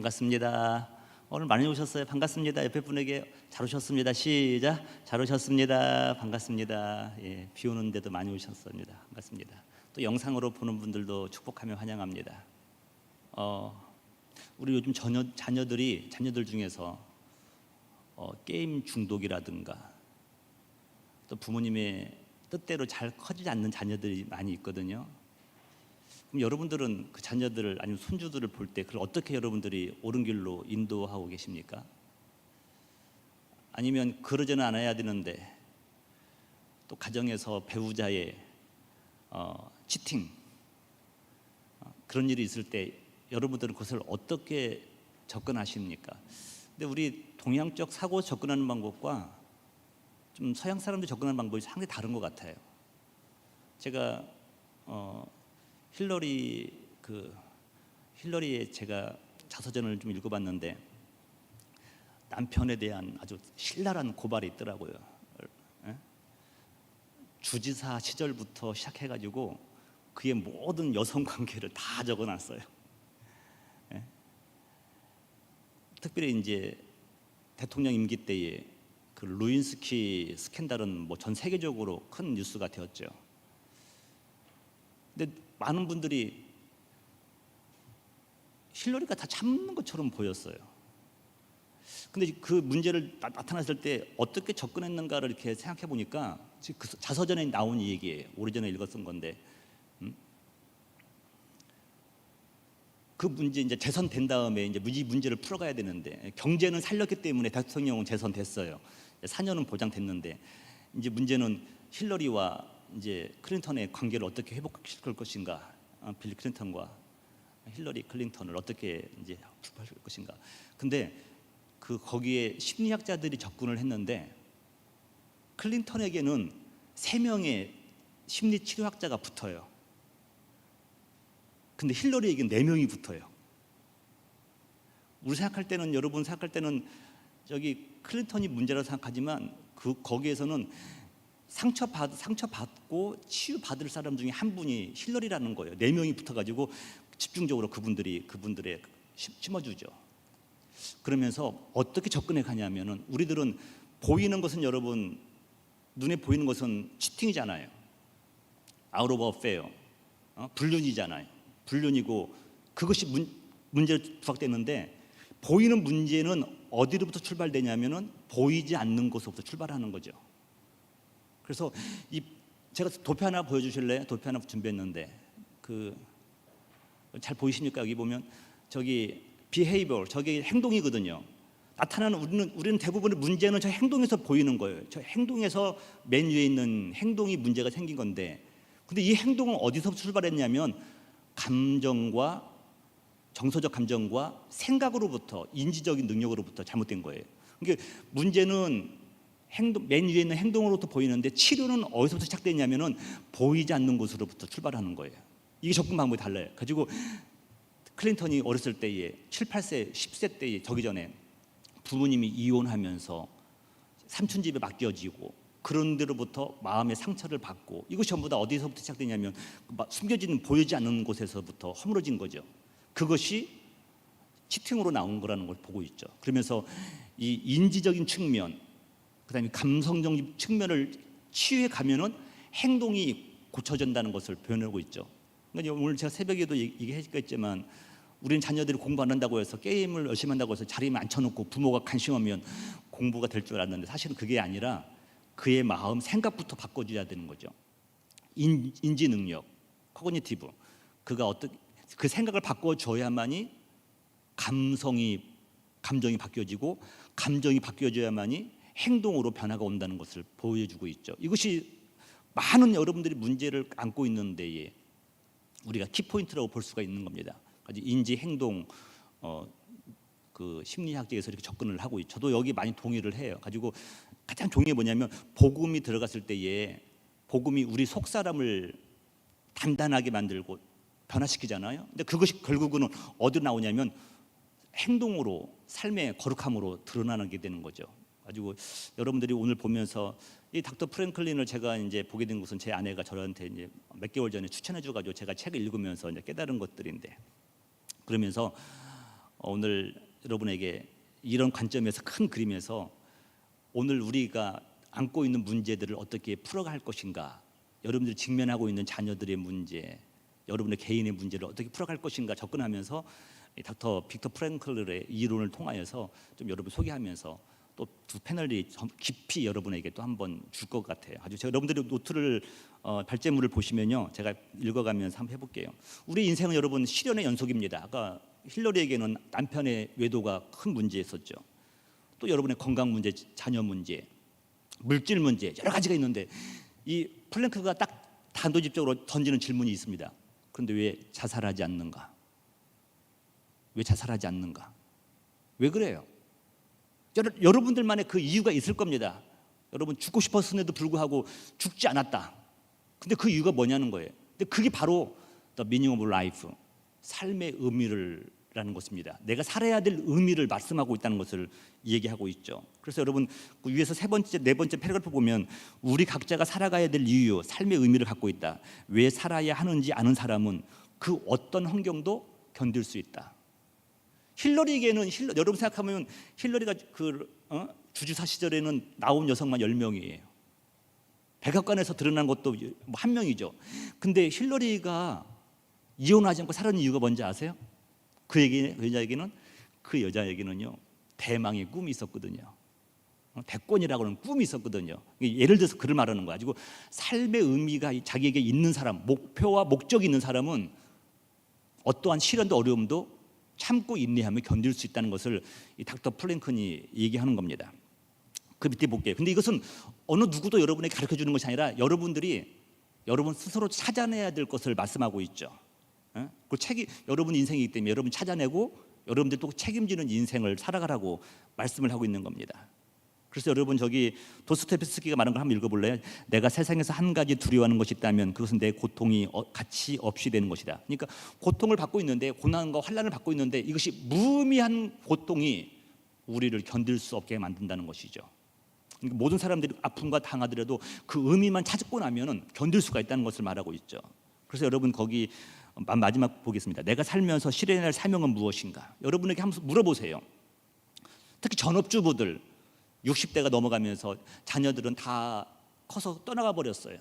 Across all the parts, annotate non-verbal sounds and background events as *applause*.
반갑습니다. 오늘 많이 오셨어요. 반갑습니다. 옆에 분에게 잘 오셨습니다. 시작. 잘 오셨습니다. 반갑습니다. 예, 비 오는데도 많이 오셨습니다. 반갑습니다. 또 영상으로 보는 분들도 축복하며 환영합니다. 어, 우리 요즘 자녀, 자녀들이 자녀들 중에서 어, 게임 중독이라든가 또 부모님의 뜻대로 잘 커지지 않는 자녀들이 많이 있거든요. 그럼 여러분들은 그 자녀들을 아니면 손주들을 볼 때 그걸 어떻게 여러분들이 옳은 길로 인도하고 계십니까? 아니면 그러지는 않아야 되는데 또 가정에서 배우자의 어, 치팅 어, 그런 일이 있을 때 여러분들은 그것을 어떻게 접근하십니까? 근데 우리 동양적 사고 접근하는 방법과 좀 서양 사람들 접근하는 방법이 상당히 다른 것 같아요. 제가 어, 힐러리 그 힐러리의 제가 자서전을 좀 읽어봤는데 남편에 대한 아주 신랄한 고발이 있더라고요. 예? 주지사 시절부터 시작해가지고 그의 모든 여성 관계를 다 적어놨어요. 예? 특별히 이제 대통령 임기 때에 그 루인스키 스캔들은 뭐 전 세계적으로 큰 뉴스가 되었죠. 근데 많은 분들이 힐러리가 다 참는 것처럼 보였어요. 근데 그 문제를 나, 타났을 때 어떻게 접근했는가를 이렇게 생각해 보니까 그 자서전에 나온 이 얘기예요. 오래전에 읽었던 건데 음? 그 문제 이제 재선된 다음에 이제 이 문제를 풀어가야 되는데 경제는 살렸기 때문에 대통령은 재선됐어요. 4년은 보장됐는데 이제 문제는 힐러리와 이제 클린턴의 관계를 어떻게 회복시킬 것인가, 어, 빌 클린턴과 힐러리 클린턴을 어떻게 이제 풀할 것인가. 근데 그 거기에 심리학자들이 접근을 했는데 클린턴에게는 세 명의 심리 치료학자가 붙어요. 근데 힐러리에게는 네 명이 붙어요. 우리 생각할 때는 여러분 생각할 때는 저기 클린턴이 문제라고 생각하지만 그 거기에서는 상처 받 상처 받고 치유 받을 사람 중에 한 분이 힐러리라는 거예요. 네 명이 붙어가지고 집중적으로 그분들이 그분들의 심어주죠. 그러면서 어떻게 접근해 가냐면은 우리들은 보이는 것은 여러분 눈에 보이는 것은 치팅이잖아요. 오브 어페어 어? 불륜이잖아요. 불륜이고 그것이 문, 문제를 부각되는데 보이는 문제는 어디로부터 출발되냐면은 보이지 않는 곳으로부터 출발하는 거죠. 그래서 이 제가 도표 하나 보여주실래요? 도표 하나 준비했는데 그 잘 보이십니까? 여기 보면 저기 behavior 저게 행동이거든요. 나타나는 우리는 우리는 대부분의 문제는 저 행동에서 보이는 거예요. 저 행동에서 맨 위에 있는 행동이 문제가 생긴 건데, 근데 이 행동은 어디서 출발했냐면 감정과 정서적 감정과 생각으로부터 인지적인 능력으로부터 잘못된 거예요. 그러니까 문제는 행동 맨 위에 있는 행동으로부터 보이는데 치료는 어디서부터 시작되냐면은 보이지 않는 곳으로부터 출발하는 거예요. 이게 접근 방법이 달라요. 가지고 클린턴이 어렸을 때에 7, 8세, 10세 때에 저기 전에 부모님이 이혼하면서 삼촌 집에 맡겨지고 그런 데로부터 마음의 상처를 받고 이것이 전부 다 어디서부터 시작되냐면 숨겨진 보이지 않는 곳에서부터 허물어진 거죠. 그것이 치팅으로 나온 거라는 걸 보고 있죠. 그러면서 이 인지적인 측면, 그다음에 감성적인 측면을 치유해 가면은 행동이 고쳐진다는 것을 표현하고 있죠. 그러니까 오늘 제가 새벽에도 얘기했겠지만 우리는 자녀들이 공부 안 한다고 해서 게임을 열심히 한다고 해서 자리에 앉혀놓고 부모가 관심하면 공부가 될 줄 알았는데 사실은 그게 아니라 그의 마음 생각부터 바꿔줘야 되는 거죠. 인, 인지 능력, 코그니티브 그가 어떻게 그 생각을 바꿔줘야만이 감성이 감정이 바뀌어지고 감정이 바뀌어져야만이 행동으로 변화가 온다는 것을 보여주고 있죠. 이것이 많은 여러분들이 문제를 안고 있는 데에 우리가 키포인트라고 볼 수가 있는 겁니다. 인지 행동 어, 그 심리학계에서 이렇게 접근을 하고 있죠. 저도 여기 많이 동의를 해요. 가지고 가장 게 뭐냐면 복음이 들어갔을 때에 복음이 우리 속 사람을 단단하게 만들고 변화시키잖아요. 근데 그것이 결국은 어디로 나오냐면 행동으로 삶의 거룩함으로 드러나게 되는 거죠. 가지고 여러분들이 오늘 보면서 이 닥터 프랭클린을 제가 이제 보게 된 것은 제 아내가 저한테 이제 몇 개월 전에 추천해 줘 가지고 제가 책을 읽으면서 이제 깨달은 것들인데 그러면서 어, 오늘 여러분에게 이런 관점에서 큰 그림에서 오늘 우리가 안고 있는 문제들을 어떻게 풀어갈 것인가, 여러분들이 직면하고 있는 자녀들의 문제, 여러분의 개인의 문제를 어떻게 풀어갈 것인가 접근하면서 이 닥터 빅터 프랭클의 이론을 통하여서 좀 여러분 소개하면서 또 두 패널이 좀 깊이 여러분에게 또 한 번 줄 것 같아요. 아주 제가 여러분들이 노트를 어, 발제물을 보시면요, 제가 읽어가면서 한번 해볼게요. 우리 인생은 여러분 시련의 연속입니다. 아까 힐러리에게는 남편의 외도가 큰 문제였었죠. 또 여러분의 건강 문제, 자녀 문제, 물질 문제 여러 가지가 있는데 이 플랭크가 딱 단도직적으로 던지는 질문이 있습니다. 그런데 왜 자살하지 않는가? 왜 자살하지 않는가? 왜 그래요? 여러, 여러분들만의 그 이유가 있을 겁니다. 여러분 죽고 싶었음에도 불구하고 죽지 않았다. 근데 그 이유가 뭐냐는 거예요. 근데 그게 바로 the meaning of life, 삶의 의미를 라는 것입니다. 내가 살아야 될 의미를 말씀하고 있다는 것을 얘기하고 있죠. 그래서 여러분 그 위에서 세 번째, 네 번째 패러그래프 보면 우리 각자가 살아가야 될 이유, 삶의 의미를 갖고 있다. 왜 살아야 하는지 아는 사람은 그 어떤 환경도 견딜 수 있다. 힐러리에게는 힐러, 여러분 생각하면 힐러리가 그 어? 주지사 시절에는 나온 여성만 10명이에요. 백악관에서 드러난 것도 뭐한 명이죠. 근데 힐러리가 이혼하지 않고 살았는 이유가 뭔지 아세요? 그 얘기 그 여자에게는 그 여자에게는요 대망의 꿈이 있었거든요. 어, 대권이라고 하는 꿈이 있었거든요. 예를 들어서 그를 말하는 거야. 가지고 삶의 의미가 자기에게 있는 사람, 목표와 목적이 있는 사람은 어떠한 시련도 어려움도 참고 인내하며 견딜 수 있다는 것을 이 닥터 플랭컨이 얘기하는 겁니다. 그 밑에 볼게요. 근데 이것은 어느 누구도 여러분에게 가르쳐 주는 것이 아니라 여러분들이 여러분 스스로 찾아내야 될 것을 말씀하고 있죠. 예? 그 책이 여러분 인생이기 때문에 여러분 찾아내고 여러분들 또 책임지는 인생을 살아가라고 말씀을 하고 있는 겁니다. 그래서 여러분 저기 도스토옙스키가 말한 걸 한번 읽어볼래요? 내가 세상에서 한 가지 두려워하는 것이 있다면 그것은 내 고통이 어- 가치 없이 되는 것이다. 그러니까 고통을 받고 있는데 고난과 환란을 받고 있는데 이것이 무의미한 고통이 우리를 견딜 수 없게 만든다는 것이죠. 그러니까 모든 사람들이 아픔과 당하더라도 그 의미만 찾고 나면은 견딜 수가 있다는 것을 말하고 있죠. 그래서 여러분 거기 마- 마지막 보겠습니다. 내가 살면서 실현할 사명은 무엇인가? 여러분에게 한번 물어보세요. 특히 전업주부들 60대가 넘어가면서 자녀들은 다 커서 떠나가 버렸어요.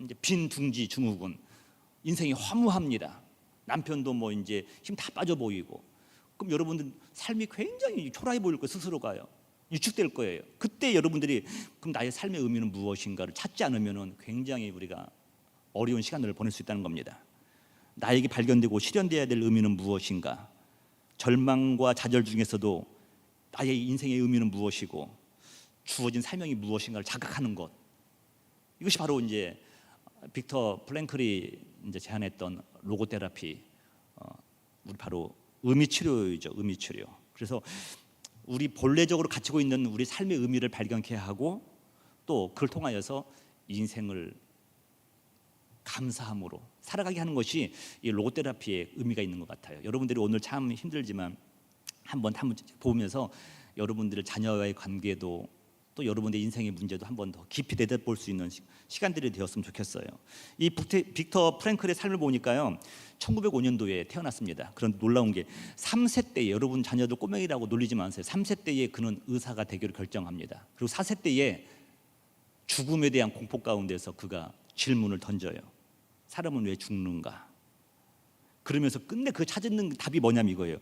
이제 빈 둥지 증후군, 인생이 허무합니다. 남편도 뭐 이제 힘 다 빠져 보이고, 그럼 여러분들 삶이 굉장히 초라해 보일 거예요. 스스로가요. 위축될 거예요. 그때 여러분들이 그럼 나의 삶의 의미는 무엇인가를 찾지 않으면은 굉장히 우리가 어려운 시간을 보낼 수 있다는 겁니다. 나에게 발견되고 실현돼야 될 의미는 무엇인가? 절망과 좌절 중에서도 나의 인생의 의미는 무엇이고 주어진 사명이 무엇인가를 자각하는 것. 이것이 바로 이제 빅터 플랭클이 이제 제안했던 로고 테라피, 어, 우리 바로 의미 치료이죠. 의미 치료. 그래서 우리 본래적으로 갖추고 있는 우리 삶의 의미를 발견케 하고 또 그걸 통하여서 인생을 감사함으로 살아가게 하는 것이 이 로고테라피의 의미가 있는 것 같아요. 여러분들이 오늘 참 힘들지만 한번 한번 보면서 여러분들의 자녀와의 관계도 또 여러분의 인생의 문제도 한 번 더 깊이 내다볼 수 있는 시- 시간들이 되었으면 좋겠어요. 이 빅터 프랭클의 삶을 보니까요. 1905년도에 태어났습니다. 그런 놀라운 게 3세 때 여러분 자녀들 꼬맹이라고 놀리지 마세요. 3세 때에 그는 의사가 되기를 결정합니다. 그리고 4세 때에 죽음에 대한 공포 가운데서 그가 질문을 던져요. 사람은 왜 죽는가? 그러면서 끝내 그 찾는 답이 뭐냐면 이거예요.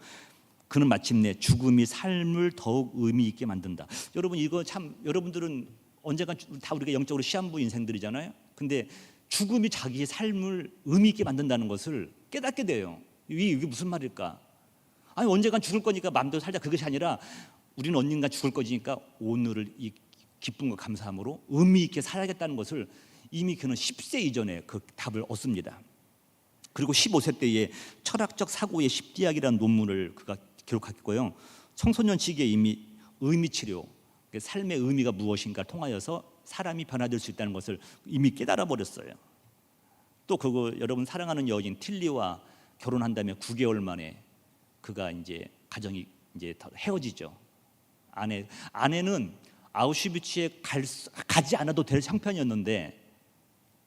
그는 마침내 죽음이 삶을 더욱 의미 있게 만든다. 여러분 이거 참 여러분들은 언젠가 다 우리가 영적으로 시한부 인생들이잖아요. 근데 죽음이 자기의 삶을 의미 있게 만든다는 것을 깨닫게 돼요. 이게 무슨 말일까? 아니 언젠간 죽을 거니까 마음대로 살자 그것이 아니라 우리는 언젠가 죽을 거니까 오늘을 이 기쁨과 감사함으로 의미 있게 살아야겠다는 것을 이미 그는 10세 이전에 그 답을 얻습니다. 그리고 15세 때에 철학적 사고의 십디학이라는 논문을 그가 기록했고요. 청소년 시기에 이미 의미 치료, 그 삶의 의미가 무엇인가 통하여서 사람이 변화될 수 있다는 것을 이미 깨달아 버렸어요. 또 그거 여러분 사랑하는 여인 틸리와 결혼한 다음에 9개월 만에 그가 이제 가정이 이제 다 헤어지죠. 아내 아내는 아우슈비츠에 갈, 수- 가지 않아도 될 형편이었는데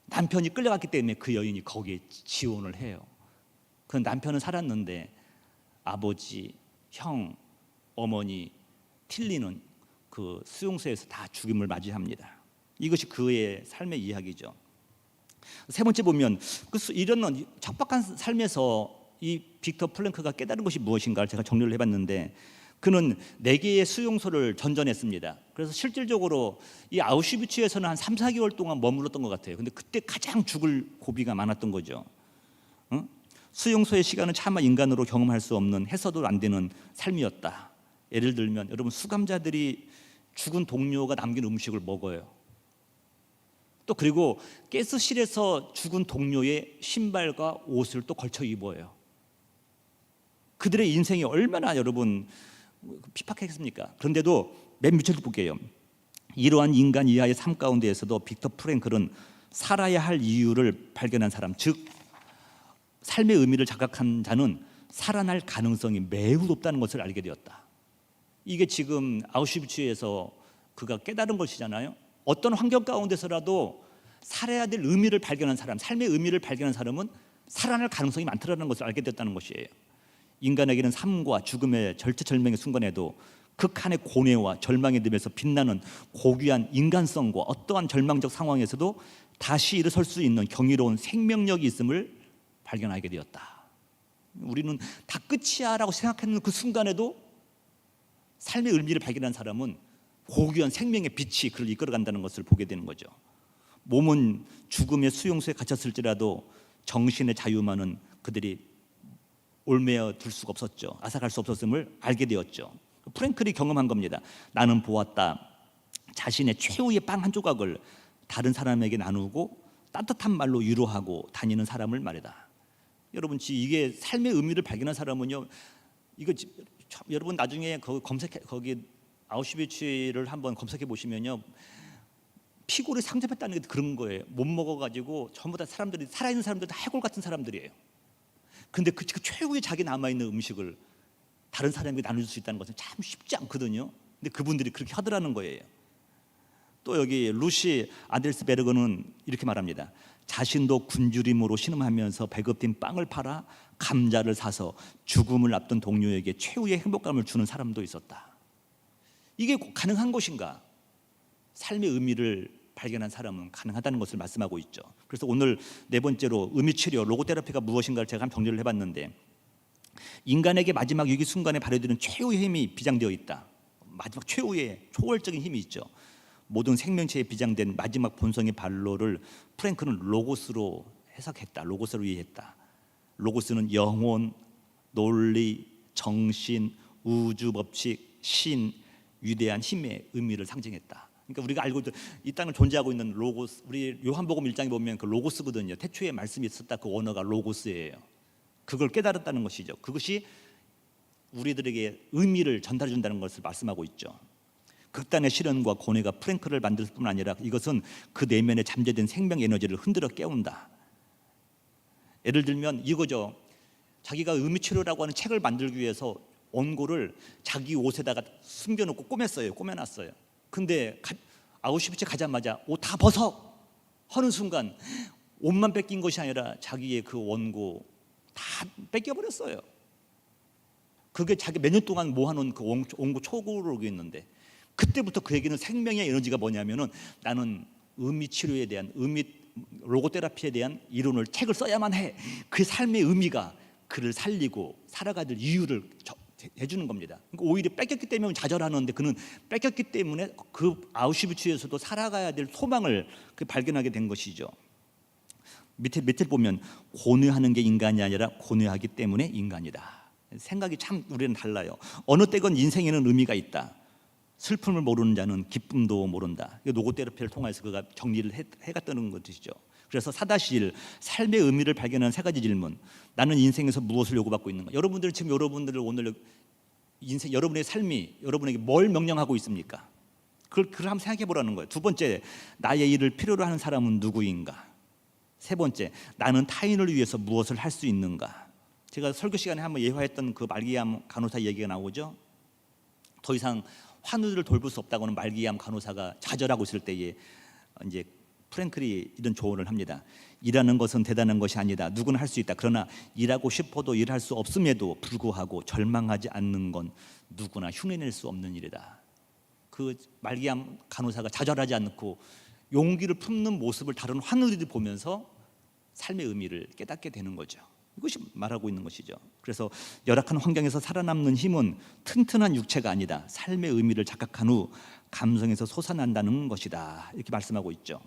남편이 끌려갔기 때문에 그 여인이 거기에 지원을 해요. 그 남편은 살았는데 아버지, 형, 어머니, 틸리는 그 수용소에서 다 죽임을 맞이합니다. 이것이 그의 삶의 이야기죠. 세 번째 보면 그 수- 이런 척박한 삶에서 이 빅터 플랭크가 깨달은 것이 무엇인가를 제가 정리를 해봤는데 그는 네 개의 수용소를 전전했습니다. 그래서 실질적으로 이 아우슈비츠에서는 한 3, 4개월 동안 머물렀던 것 같아요. 근데 그때 가장 죽을 고비가 많았던 거죠. 응? 수용소의 시간은 차마 인간으로 경험할 수 없는 해서도 안 되는 삶이었다. 예를 들면 여러분 수감자들이 죽은 동료가 남긴 음식을 먹어요. 또 그리고 가스실에서 죽은 동료의 신발과 옷을 또 걸쳐 입어요. 그들의 인생이 얼마나 여러분 피팍했습니까? 그런데도 맨 밑을 볼게요. 이러한 인간 이하의 삶 가운데에서도 빅터 프랭클은 살아야 할 이유를 발견한 사람, 즉 삶의 의미를 자각한 자는 살아날 가능성이 매우 높다는 것을 알게 되었다. 이게 지금 아우슈비츠에서 그가 깨달은 것이잖아요. 어떤 환경 가운데서라도 살아야 될 의미를 발견한 사람, 삶의 의미를 발견한 사람은 살아날 가능성이 많다는 것을 알게 됐다는 것이에요. 인간에게는 삶과 죽음의 절체절명의 순간에도 극한의 고뇌와 절망에 들면서 빛나는 고귀한 인간성과 어떠한 절망적 상황에서도 다시 일어설 수 있는 경이로운 생명력이 있음을 발견하게 되었다. 우리는 다 끝이야라고 생각했는 그 순간에도 삶의 의미를 발견한 사람은 고귀한 생명의 빛이 그를 이끌어간다는 것을 보게 되는 거죠. 몸은 죽음의 수용소에 갇혔을지라도 정신의 자유만은 그들이 올매어 둘 수가 없었죠. 앗아갈 수 없었음을 알게 되었죠. 프랭클이 경험한 겁니다. 나는 보았다. 자신의 최후의 빵 한 조각을 다른 사람에게 나누고 따뜻한 말로 위로하고 다니는 사람을 말이다. 여러분, 지- 이게 삶의 의미를 발견한 사람은요. 이거 여러분 나중에 거기 검색 거기 아우슈비츠를 한번 검색해 보시면요. 피고를 상접했다는 게 그런 거예요. 못 먹어가지고 전부 다 사람들이 살아있는 사람들 다 해골 같은 사람들이에요. 근데 그, 그 최후의 자기 남아 있는 음식을 다른 사람에게 나눠줄 수 있다는 것은 참 쉽지 않거든요. 근데 그분들이 그렇게 하더라는 거예요. 또 여기 루시 아델스베르그는 이렇게 말합니다. 자신도 굶주림으로 신음하면서 배급된 빵을 팔아 감자를 사서 죽음을 앞둔 동료에게 최후의 행복감을 주는 사람도 있었다. 이게 가능한 것인가? 삶의 의미를 발견한 사람은 가능하다는 것을 말씀하고 있죠. 그래서 오늘 네 번째로 의미 치료 로고테라피가 무엇인가를 제가 한 정리를 해봤는데 인간에게 마지막 위기 순간에 발휘되는 최후의 힘이 비장되어 있다. 마지막 최후의 초월적인 힘이 있죠. 모든 생명체에 비장된 마지막 본성의 발로를 프랭크는 로고스로 해석했다. 로고스로 이해했다. 로고스는 영혼, 논리, 정신, 우주 법칙, 신, 위대한 힘의 의미를 상징했다. 그러니까 우리가 알고 이 땅을 존재하고 있는 로고스, 우리 요한복음 1장에 보면 그 로고스거든요. 태초에 말씀이 있었다. 그 언어가 로고스예요. 그걸 깨달았다는 것이죠. 그것이 우리들에게 의미를 전달해 준다는 것을 말씀하고 있죠. 극단의 시련과 고뇌가 프랭크를 만들 뿐 아니라 이것은 그 내면에 잠재된 생명 에너지를 흔들어 깨운다. 예를 들면 이거죠. 자기가 의미 치료라고 하는 책을 만들기 위해서 원고를 자기 옷에다가 숨겨놓고 꼬맸어요. 꼬매놨어요. 근데 가, 아우슈비츠 가자마자 옷 다 벗어 하는 순간 옷만 뺏긴 것이 아니라 자기의 그 원고 다 뺏겨버렸어요. 그게 자기 몇 년 동안 모아놓은 그 원- 원고 초고록이 있는데 그때부터 그에게는 생명의 에너지가 뭐냐면은 나는 의미 치료에 대한 의미 로고테라피에 대한 이론을 책을 써야만 해. 그 삶의 의미가 그를 살리고 살아가야 될 이유를 저- 해주는 겁니다. 그러니까 오히려 뺏겼기 때문에 좌절하는데 그는 뺏겼기 때문에 그 아우슈비츠에서도 살아가야 될 소망을 그 발견하게 된 것이죠. 밑에 밑에 보면 고뇌하는 게 인간이 아니라 고뇌하기 때문에 인간이다. 생각이 참 우리는 달라요. 어느 때건 인생에는 의미가 있다. 슬픔을 모르는 자는 기쁨도 모른다. 이거 노고 테라피를 통해서 그가 정리를 해, 해갔다는 것이죠. 그래서 사다실 삶의 의미를 발견한 세 가지 질문. 나는 인생에서 무엇을 요구받고 있는가? 여러분들 지금 여러분들을 오늘 인생 여러분의 삶이 여러분에게 뭘 명령하고 있습니까? 그걸 그걸 한번 생각해 보라는 거예요. 두 번째, 나의 일을 필요로 하는 사람은 누구인가? 세 번째, 나는 타인을 위해서 무엇을 할 수 있는가? 제가 설교 시간에 한번 예화했던 그 말기암 간호사 얘기가 나오죠. 더 이상 환우들을 돌볼 수 없다고는 말기암 간호사가 좌절하고 있을 때에 이제 프랭클이 이런 조언을 합니다. 일하는 것은 대단한 것이 아니다. 누구나 할 수 있다. 그러나 일하고 싶어도 일할 수 없음에도 불구하고 절망하지 않는 건 누구나 흉내낼 수 없는 일이다. 그 말기암 간호사가 좌절하지 않고 용기를 품는 모습을 다른 환우들이 보면서 삶의 의미를 깨닫게 되는 거죠. 이것이 말하고 있는 것이죠. 그래서 열악한 환경에서 살아남는 힘은 튼튼한 육체가 아니다. 삶의 의미를 자각한 후 감성에서 솟아난다는 것이다. 이렇게 말씀하고 있죠.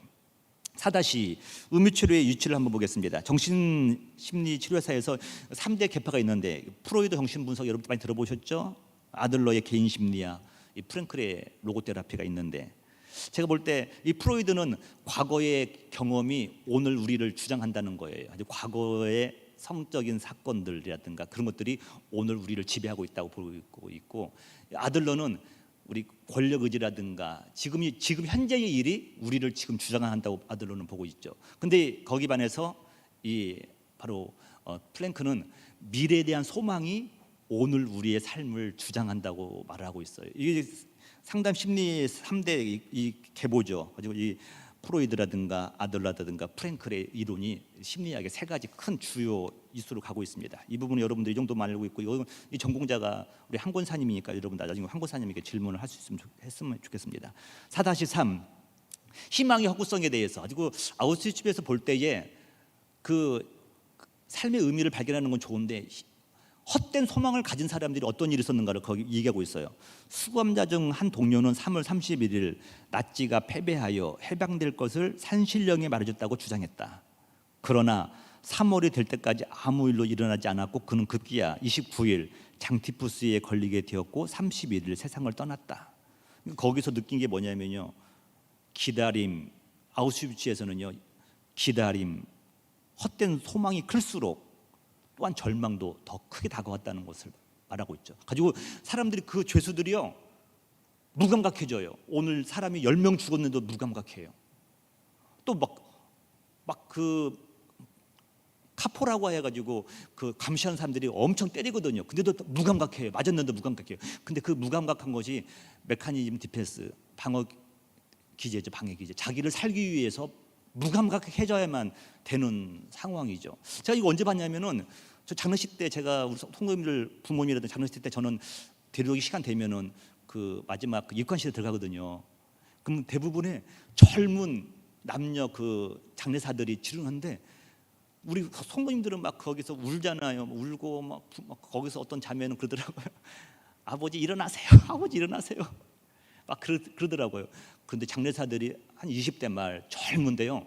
사다시 의미치료의 유치를 한번 보겠습니다. 정신심리치료사에서 3대 계파가 있는데 프로이드 정신분석 여러분 많이 들어보셨죠? 아들러의 개인 심리학, 이 프랭클의 로고테라피가 있는데 제가 볼 때 이 프로이드는 과거의 경험이 오늘 우리를 주장한다는 거예요. 과거의 성적인 사건들이라든가 그런 것들이 오늘 우리를 지배하고 있다고 보고 있고 아들러는 우리 권력 의지라든가 지금이 지금 현재의 일이 우리를 지금 주장한다고 아들러는 보고 있죠. 근데 거기 반해서 이 바로 어, 플랭크는 미래에 대한 소망이 오늘 우리의 삶을 주장한다고 말하고 있어요. 이게 상담 심리 3대 이, 이 계보죠. 가지고 이 프로이드라든가 아들라든가 프랭클의 이론이 심리학의 세 가지 큰 주요 이수로 가고 있습니다. 이 부분은 여러분들이 이 정도만 알고 있고 이 전공자가 우리 한 권사님이니까 여러분 나중에 한 권사님에게 질문을 할 수 있으면 좋, 했으면 좋겠습니다. 4-3 희망의 허구성에 대해서 가지고 아우스위츠에서 볼 때에 그 삶의 의미를 발견하는 건 좋은데 헛된 소망을 가진 사람들이 어떤 일이 있었는가를 거기 얘기하고 있어요. 수감자 중 한 동료는 3월 31일 나치가 패배하여 해방될 것을 산신령에 말해줬다고 주장했다. 그러나 3월이 될 때까지 아무 일도 일어나지 않았고 그는 급기야 29일 장티푸스에 걸리게 되었고 31일 세상을 떠났다. 거기서 느낀 게 뭐냐면요. 기다림 아우슈비츠에서는요. 기다림 헛된 소망이 클수록 또한 절망도 더 크게 다가왔다는 것을 말하고 있죠. 가지고 사람들이 그 죄수들이요 무감각해져요. 오늘 사람이 10명 죽었는데도 무감각해요. 또 막 막 그 카포라고 해가지고 그 감시하는 사람들이 엄청 때리거든요. 근데도 또 무감각해요. 맞았는데 무감각해요. 근데 그 무감각한 것이 메커니즘 디펜스 방어 기제죠. 방해 기제. 자기를 살기 위해서 무감각해져야만 되는 상황이죠. 제가 이거 언제 봤냐면은 저 장례식 때 제가 우리 통금이를 부모님이라든 장례식 때 저는 데려오기 시간 되면은 그 마지막 그 입관실에 들어가거든요. 그럼 대부분의 젊은 남녀 그 장례사들이 지르는데 우리 성도님들은 막 거기서 울잖아요. 울고 막 거기서 어떤 자매는 그러더라고요. *laughs* 아버지 일어나세요. *laughs* 아버지 일어나세요. 막 그러, 그러더라고요. 근데 장례사들이 한 20대 말 젊은데요.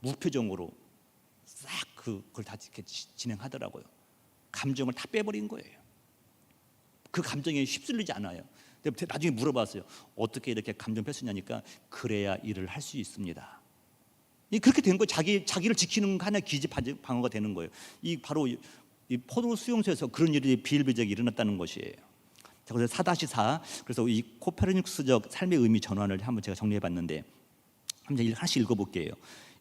무표정으로 싹 그- 그걸 다 이렇게 지- 진행하더라고요. 감정을 다 빼버린 거예요. 그 감정에 휩쓸리지 않아요. 근데 나중에 물어봤어요. 어떻게 이렇게 감정 뺐으냐니까 그래야 일을 할 수 있습니다. 이 그렇게 된거 자기 자기를 지키는 하나의 기지 방- 방어가 되는 거예요. 이 바로 이, 이 포도 수용소에서 그런 일이 비일비재하게 일어났다는 것이에요. 자, 그래서 4-4 그래서 이 코페르니쿠스적 삶의 의미 전환을 한번 제가 정리해 봤는데 한번 하나씩 읽어 볼게요.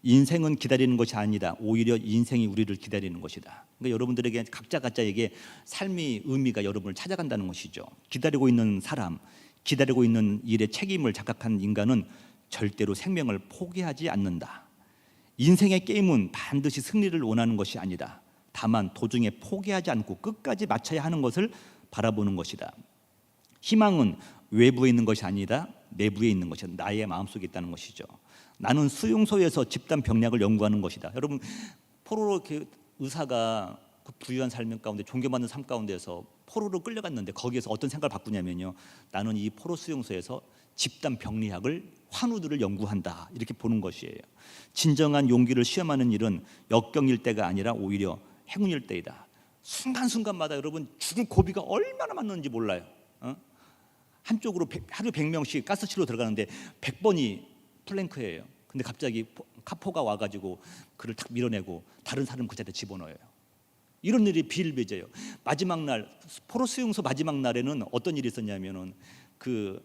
인생은 기다리는 것이 아니다. 오히려 인생이 우리를 기다리는 것이다. 그러니까 여러분들에게 각자 각자에게 삶의 의미가 여러분을 찾아간다는 것이죠. 기다리고 있는 사람, 기다리고 있는 일의 책임을 자각한 인간은 절대로 생명을 포기하지 않는다. 인생의 게임은 반드시 승리를 원하는 것이 아니다. 다만 도중에 포기하지 않고 끝까지 마쳐야 하는 것을 바라보는 것이다. 희망은 외부에 있는 것이 아니다. 내부에 있는 것이다. 나의 마음속에 있다는 것이죠. 나는 수용소에서 집단 병력을 연구하는 것이다. 여러분 포로로 의사가 그 부유한 삶 가운데 존경받는 삶 가운데서 포로로 끌려갔는데 거기에서 어떤 생각을 바꾸냐면요. 나는 이 포로 수용소에서 집단 병리학을 환우들을 연구한다 이렇게 보는 것이에요. 진정한 용기를 시험하는 일은 역경일 때가 아니라 오히려 행운일 때이다. 순간순간마다 여러분 죽을 고비가 얼마나 많은지 몰라요. 어? 한쪽으로 백- 하루 100명씩 가스실로 들어가는데 100번이 플랭크예요. 근데 갑자기 포- 카포가 와가지고 그를 탁 밀어내고 다른 사람 그 자리에 집어넣어요. 이런 일이 비일비재요. 마지막 날 포로 수용소 마지막 날에는 어떤 일이 있었냐면은 그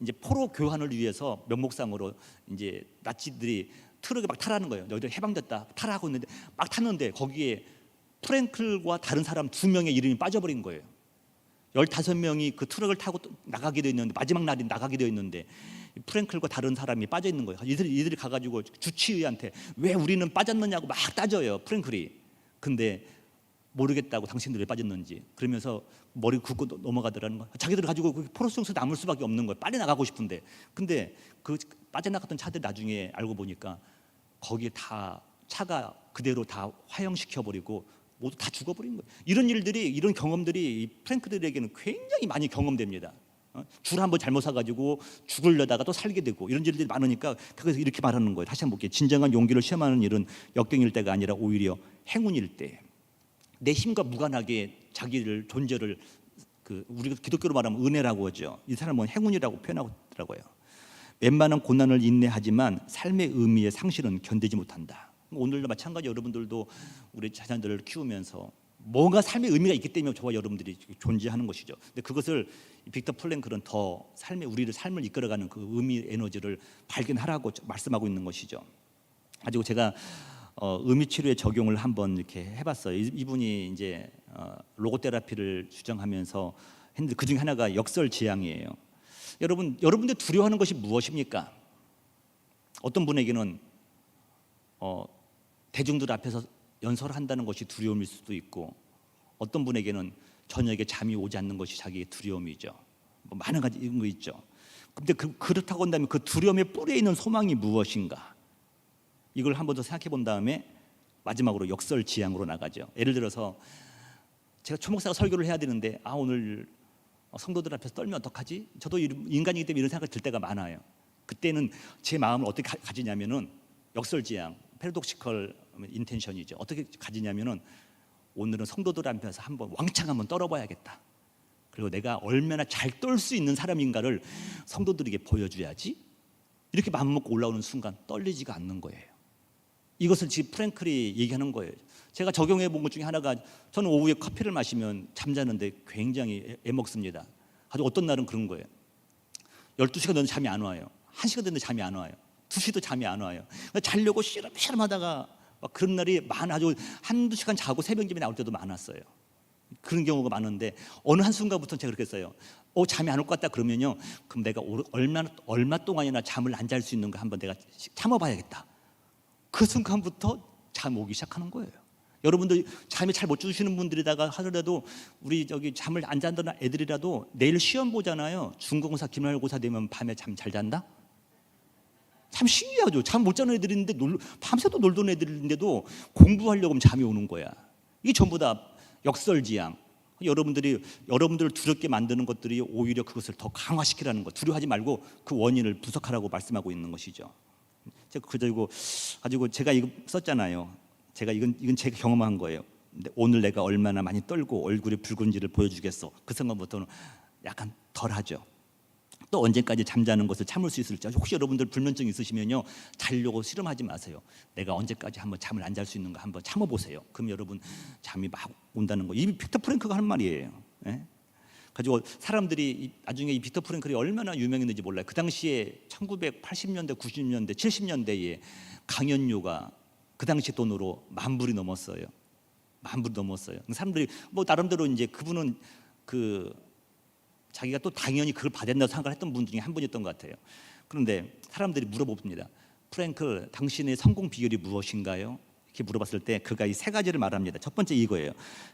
이제 포로 교환을 위해서 면목상으로 이제 나치들이 트럭에 막 타라는 거예요. 너희들 해방됐다 타라고 했는데 막 탔는데 거기에 프랭클과 다른 사람 두 명의 이름이 빠져버린 거예요. 15명이 그 트럭을 타고 또 나가게 되어 있는데 마지막 날이 나가게 되어 있는데 프랭클과 다른 사람이 빠져 있는 거예요. 이들이 이들이 가가지고 주치의한테 왜 우리는 빠졌느냐고 막 따져요. 프랭클이. 근데 모르겠다고 당신들이 왜 빠졌는지 그러면서 머리 굽고 넘- 넘어가더라는 거예요. 자기들 가지고 그 포로스용서 남을 수밖에 없는 거예요. 빨리 나가고 싶은데 근데 그 빠져나갔던 차들 나중에 알고 보니까 거기에 다 차가 그대로 다 화형시켜 버리고 모두 다 죽어버린 거예요. 이런 일들이 이런 경험들이 이 프랭크들에게는 굉장히 많이 경험됩니다. 어? 줄 한번 잘못 사가지고 죽으려다가 또 살게 되고 이런 일들이 많으니까 그래서 이렇게 말하는 거예요. 다시 한번 볼게요. 진정한 용기를 시험하는 일은 역경일 때가 아니라 오히려 행운일 때. 내 힘과 무관하게 자기를 존재를 그 우리가 기독교로 말하면 은혜라고 하죠. 이 사람은 행운이라고 표현하고 있더라고요. 웬만한 고난을 인내하지만 삶의 의미의 상실은 견디지 못한다. 오늘도 마찬가지 여러분들도 우리 자녀들을 키우면서 뭔가 삶의 의미가 있기 때문에 저와 여러분들이 존재하는 것이죠. 근데 그것을 이 빅터 플랭클은 더 삶의 우리를 삶을 이끌어가는 그 의미 에너지를 발견하라고 말씀하고 있는 것이죠. 가지고 제가 어, 의미 치료의 적용을 한번 이렇게 해봤어요. 이- 이분이 이제 어, 로고 테라피를 주장하면서 했는데 그 중에 하나가 역설지향이에요. 여러분, 여러분들 두려워하는 것이 무엇입니까? 어떤 분에게는 어, 대중들 앞에서 연설한다는 것이 두려움일 수도 있고 어떤 분에게는 저녁에 잠이 오지 않는 것이 자기의 두려움이죠. 뭐 많은 가지 이런 거 있죠. 근데 그, 그렇다고 한다면 그 두려움의 뿌리에 있는 소망이 무엇인가? 이걸 한 번 더 생각해 본 다음에 마지막으로 역설지향으로 나가죠. 예를 들어서 제가 초목사가 설교를 해야 되는데 아 오늘 성도들 앞에서 떨면 어떡하지? 저도 인간이기 때문에 이런 생각이 들 때가 많아요. 그때는 제 마음을 어떻게 가- 가지냐면은 역설지향, 패러독시컬 인텐션이죠. 어떻게 가지냐면은 오늘은 성도들 앞에서 한번 왕창 한번 떨어봐야겠다. 그리고 내가 얼마나 잘 떨 수 있는 사람인가를 성도들에게 보여줘야지. 이렇게 마음 먹고 올라오는 순간 떨리지가 않는 거예요. 이것을 지금 프랭클이 얘기하는 거예요. 제가 적용해 본 것 중에 하나가 저는 오후에 커피를 마시면 잠자는데 굉장히 애- 애먹습니다. 아주 어떤 날은 그런 거예요. 12시간 됐는데 잠이 안 와요. 1시간 됐는데 잠이 안 와요. 2시도 잠이 안 와요. 자려고 씨름씨름 하다가 막 그런 날이 많 아주 한두 시간 자고 새벽쯤에 나올 때도 많았어요. 그런 경우가 많은데 어느 한순간부터 제가 그렇게 했어요. 어 잠이 안 올 것 같다 그러면요. 그럼 내가 오- 얼마나 얼마 동안이나 잠을 안 잘 수 있는가 한번 내가 참아봐야겠다. 그 순간부터 잠 오기 시작하는 거예요. 여러분들 잠이 잘 못 주시는 분들이다가 하더라도 우리 저기 잠을 안 잔다는 애들이라도 내일 시험 보잖아요. 중간고사, 기말고사 되면 밤에 잠 잘 잔다? 참 신기하죠. 잠 못 자는 애들인데 놀, 밤새도 놀던 애들인데도 공부하려고 하면 잠이 오는 거야. 이게 전부 다 역설지향. 여러분들이 여러분들을 두렵게 만드는 것들이 오히려 그것을 더 강화시키라는 것. 두려워하지 말고 그 원인을 분석하라고 말씀하고 있는 것이죠. 제가 그리고 가지고 제가 이거 썼잖아요. 제가 이건 이건 제가 경험한 거예요. 근데 오늘 내가 얼마나 많이 떨고 얼굴이 붉은지를 보여주겠어. 그 순간부터는 약간 덜하죠. 또 언제까지 잠자는 것을 참을 수 있을지 혹시 여러분들 불면증 있으시면요 자려고 실험하지 마세요. 내가 언제까지 한번 잠을 안 잘 수 있는가 한번 참아보세요. 그럼 여러분 잠이 막 온다는 거. 이 빅터 프랭크가 하는 말이에요. 예? 가지고 사람들이 이- 나중에 이 빅터 프랭클이 얼마나 유명했는지 몰라요. 그 당시에 1980년대, 90년대, 70년대에 강연료가 그 당시 돈으로 만 불이 넘었어요. 만 불이 넘었어요. 사람들이 뭐 나름대로 이제 그분은 그 자기가 또 당연히 그걸 받아야 된다고 생각을 했던 분 중에 한 분이었던 것 같아요. 그런데 사람들이 물어봅니다. 프랭클, 당신의 성공 비결이 무엇인가요? 이렇게 물어봤을 때 그가 이 세 가지를 말합니다. 첫 번째 이거예요.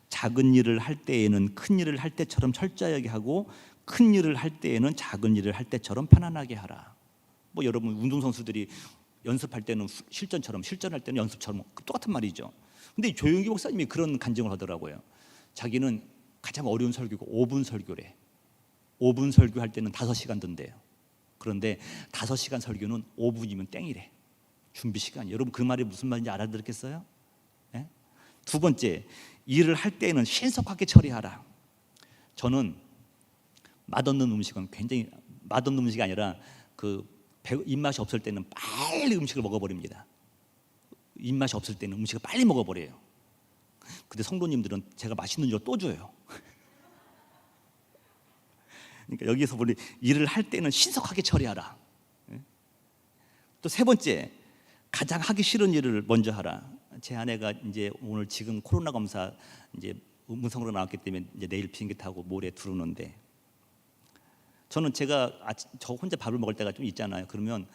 작은 일을 할 때에는 큰 일을 할 때처럼 철저하게 하고 큰 일을 할 때에는 작은 일을 할 때처럼 편안하게 하라. 뭐 여러분 운동 선수들이 연습할 때는 후- 실전처럼 실전할 때는 연습처럼 똑같은 말이죠. 근데 조용기 목사님이 그런 간증을 하더라고요. 자기는 가장 어려운 설교가 5분 설교래. 5분 설교할 때는 5시간 든대요. 그런데 5시간 설교는 5분이면 땡이래. 준비 시간. 여러분 그 말이 무슨 말인지 알아들었겠어요? 예? 두 번째, 일을 할 때는 신속하게 처리하라. 저는 맛없는 음식은 굉장히 맛없는 음식이 아니라 그 배- 입맛이 없을 때는 빨리 음식을 먹어버립니다. 입맛이 없을 때는 음식을 빨리 먹어버려요. 근데 성도님들은 제가 맛있는 줄 또 줘요. 그러니까 여기서 보니 일을 할 때는 신속하게 처리하라. 또 세 번째, 가장 하기 싫은 일을 먼저 하라. 제 아내가 이제 오늘 지금 코로나 검사 이제 음성으로 나왔기 때문에 이제 내일 비행기 타고 모레 들어오는데 저는 제가 아침, 저 혼자 밥을 먹을 때가 좀 있잖아요. 그러면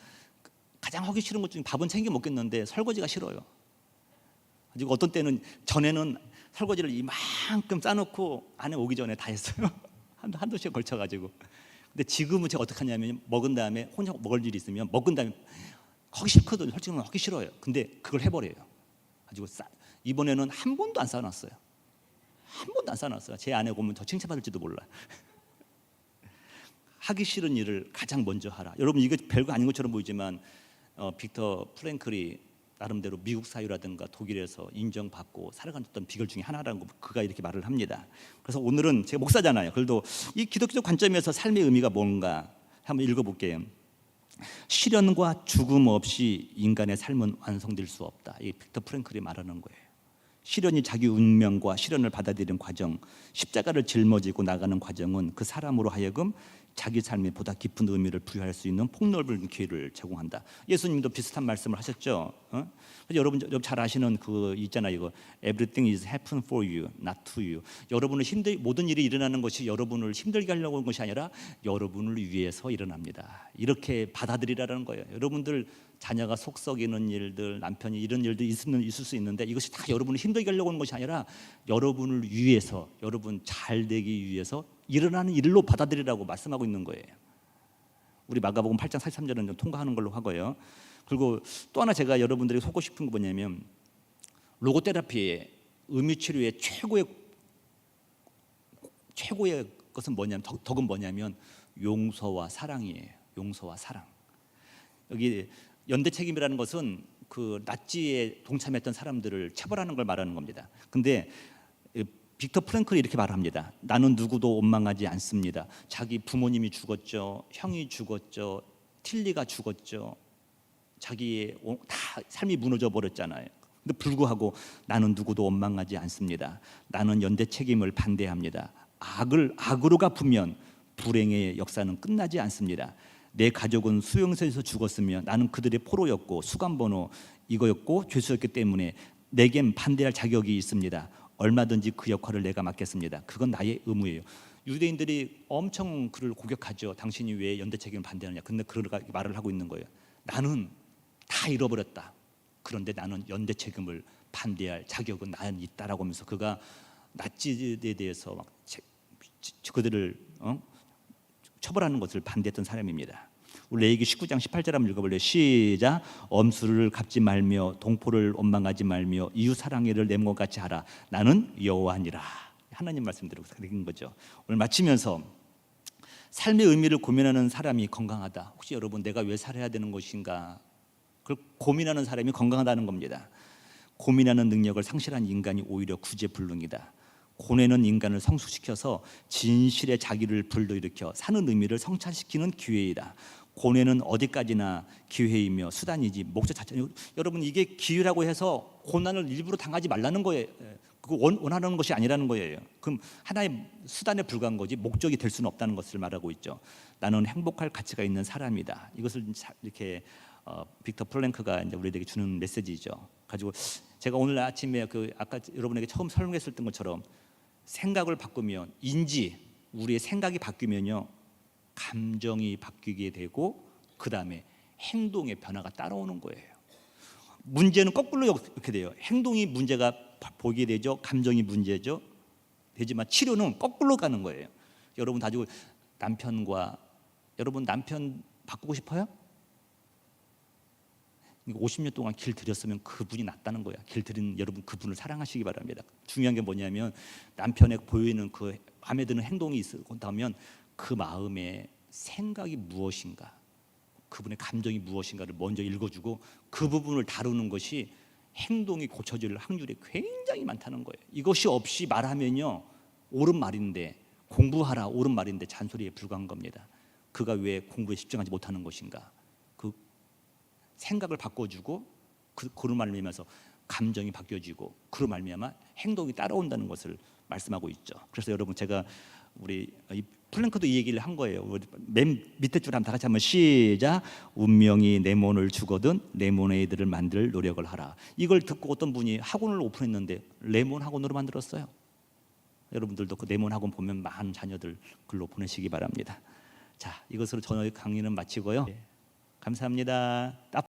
가장 하기 싫은 것 중에 밥은 챙겨 먹겠는데 설거지가 싫어요. 그리고 어떤 때는 전에는 설거지를 이만큼 싸놓고 안에 오기 전에 다 했어요. *laughs* 한, 한두 시간 걸쳐가지고. 근데 지금은 제가 어떻게 하냐면 먹은 다음에 혼자 먹을 일이 있으면 먹은 다음에 하기 싫거든요. 솔직히 말하면 하기 싫어요. 근데 그걸 해버려요. 가지고 싸, 이번에는 한 번도 안 싸놨어요. 한 번도 안 싸놨어요. 제 아내 보면 더 칭찬받을지도 몰라. *laughs* 하기 싫은 일을 가장 먼저 하라. 여러분 이게 별거 아닌 것처럼 보이지만 어, 빅터 프랭클이 나름대로 미국 사유라든가 독일에서 인정받고 살아갔던 비결 중에 하나라는 거 그가 이렇게 말을 합니다. 그래서 오늘은 제가 목사잖아요. 그래도 이 기독교 관점에서 삶의 의미가 뭔가 한번 읽어볼게요. 시련과 죽음 없이 인간의 삶은 완성될 수 없다. 이 빅터 프랭클이 말하는 거예요. 시련이 자기 운명과 시련을 받아들이는 과정, 십자가를 짊어지고 나가는 과정은 그 사람으로 하여금 자기 삶에 보다 깊은 의미를 부여할 수 있는 폭넓은 기회를 제공한다. 예수님도 비슷한 말씀을 하셨죠. 어? 여러분, 잘 아시는 그 있잖아요. 이거 Everything is happen for you, not to you. 여러분을 힘들 모든 일이 일어나는 것이 여러분을 힘들게 하려고 하는 것이 아니라 여러분을 위해서 일어납니다. 이렇게 받아들이라는 거예요. 여러분들 자녀가 속 썩이는 일들, 남편이 이런 일도 있을, 수 있는데 이것이 다 여러분을 힘들게 하려고 하는 것이 아니라 여러분을 위해서, 여러분 잘 되기 위해서 일어나는 일로 받아들이라고 말씀하고 있는 거예요. 우리 마가복음 8장 43절은 좀 통과하는 걸로 하고요. 그리고 또 하나 제가 여러분들에게 속고 싶은 거 뭐냐면 로고테라피의 의미 치료의 최고의 최고의 것은 뭐냐면 덕, 덕은 뭐냐면 용서와 사랑이에요. 용서와 사랑. 여기 연대 책임이라는 것은 그 나치에 동참했던 사람들을 처벌하는 걸 말하는 겁니다. 근데 빅터 프랭클이 이렇게 말합니다. 나는 누구도 원망하지 않습니다. 자기 부모님이 죽었죠. 형이 죽었죠. 틸리가 죽었죠. 자기의 다 삶이 무너져 버렸잖아요. 근데 불구하고 나는 누구도 원망하지 않습니다. 나는 연대 책임을 반대합니다. 악을 악으로 갚으면 불행의 역사는 끝나지 않습니다. 내 가족은 수용소에서 죽었으며 나는 그들의 포로였고 수감번호 이거였고 죄수였기 때문에 내겐 반대할 자격이 있습니다. 얼마든지 그 역할을 내가 맡겠습니다. 그건 나의 의무예요. 유대인들이 엄청 그를 고격하죠. 당신이 왜 연대 책임을 반대하느냐. 근데 그런 말을 하고 있는 거예요. 나는 다 잃어버렸다. 그런데 나는 연대 책임을 반대할 자격은 나는 있다라고 하면서 그가 나치에 대해서 막 그들을 어? 처벌하는 것을 반대했던 사람입니다. 우리 레이기 19장 18절 한번 읽어볼래요. 시작. 엄수를 갚지 말며 동포를 원망하지 말며 이웃 사랑해를 내모 같이 하라. 나는 여호와니라. 하나님 말씀대로 드린 거죠. 오늘 마치면서 삶의 의미를 고민하는 사람이 건강하다. 혹시 여러분 내가 왜 살아야 되는 것인가? 그걸 고민하는 사람이 건강하다는 겁니다. 고민하는 능력을 상실한 인간이 오히려 구제불능이다. 고뇌는 인간을 성숙시켜서 진실의 자기를 불러일으켜 사는 의미를 성찰시키는 기회이다. 고뇌는 어디까지나 기회이며 수단이지 목적 자체. 여러분 이게 기회라고 해서 고난을 일부러 당하지 말라는 거예요. 그 원하는 것이 아니라는 거예요. 그럼 하나의 수단에 불과한 거지 목적이 될 수는 없다는 것을 말하고 있죠. 나는 행복할 가치가 있는 사람이다. 이것을 이렇게 어, 빅터 플랭크가 이제 우리에게 주는 메시지죠. 가지고 제가 오늘 아침에 그 아까 여러분에게 처음 설명했을 것처럼 생각을 바꾸면 인지 우리의 생각이 바뀌면요 감정이 바뀌게 되고 그 다음에 행동의 변화가 따라오는 거예요. 문제는 거꾸로 이렇게 돼요. 행동이 문제가 보게 되죠. 감정이 문제죠. 되지만 치료는 거꾸로 가는 거예요. 여러분 가지고 남편과 여러분 남편 바꾸고 싶어요? 50년 동안 길 들였으면 그분이 낫다는 거야. 길 들인 여러분 그분을 사랑하시기 바랍니다. 중요한 게 뭐냐면 남편의 보이는 그 마음에 드는 행동이 있다면 그 마음의 생각이 무엇인가, 그분의 감정이 무엇인가를 먼저 읽어주고 그 부분을 다루는 것이 행동이 고쳐질 확률이 굉장히 많다는 거예요. 이것이 없이 말하면요 옳은 말인데 공부하라 옳은 말인데 잔소리에 불과한 겁니다. 그가 왜 공부에 집중하지 못하는 것인가? 생각을 바꿔주고 그, 그로 말미암아서 감정이 바뀌어지고 그로 말미암아 행동이 따라온다는 것을 말씀하고 있죠. 그래서 여러분 제가 우리 이 플랭크도 이 얘기를 한 거예요. 맨 밑에 줄 한번 다 같이 한번 시작. 운명이 내 몸을 주거든 애들을 만들 노력을 하라. 이걸 듣고 어떤 분이 학원을 오픈했는데 레몬 학원으로 만들었어요. 여러분들도 그 내몬 학원 보면 많은 자녀들 글로 보내시기 바랍니다. 자, 이것으로 저의 강의는 마치고요. 감사합니다.